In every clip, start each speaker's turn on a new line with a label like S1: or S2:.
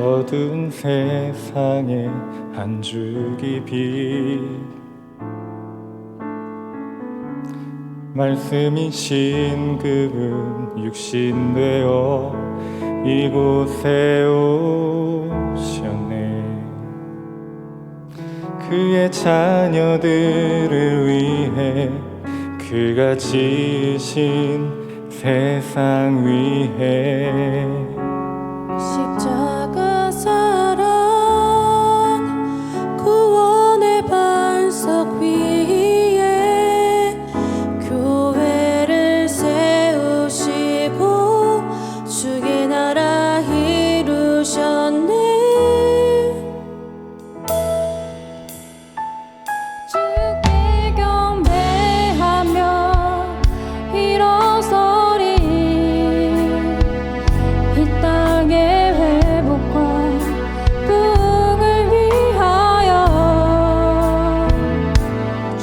S1: 어두운 세상에 한 줄기 빛. 말씀이신 그분 육신 되어 이곳에 오셨네. 그의 자녀들을 위해 그가 지으신 세상 위해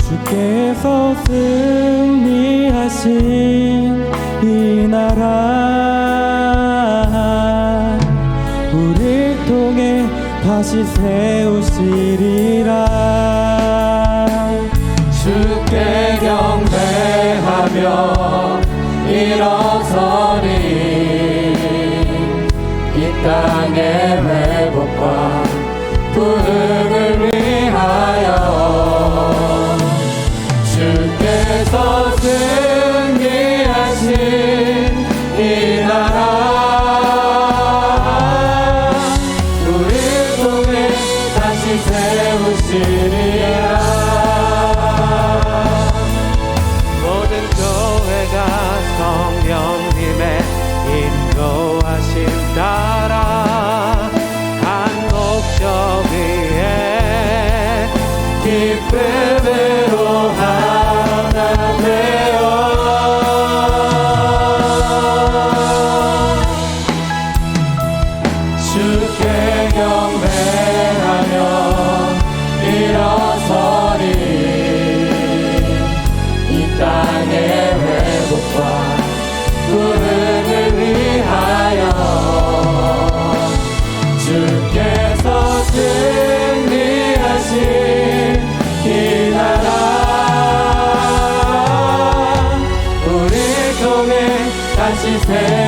S2: 주께서
S1: 승리하신 이 나라. 우리 통해 다시 세우시리라. 주께 경배하며 일어서리. 이 땅의 주께 경배하며 일어서리. 이 땅의 회복과 부흥을 위하여 주께서 승리하신 이 나라. 우리 통해 다시 세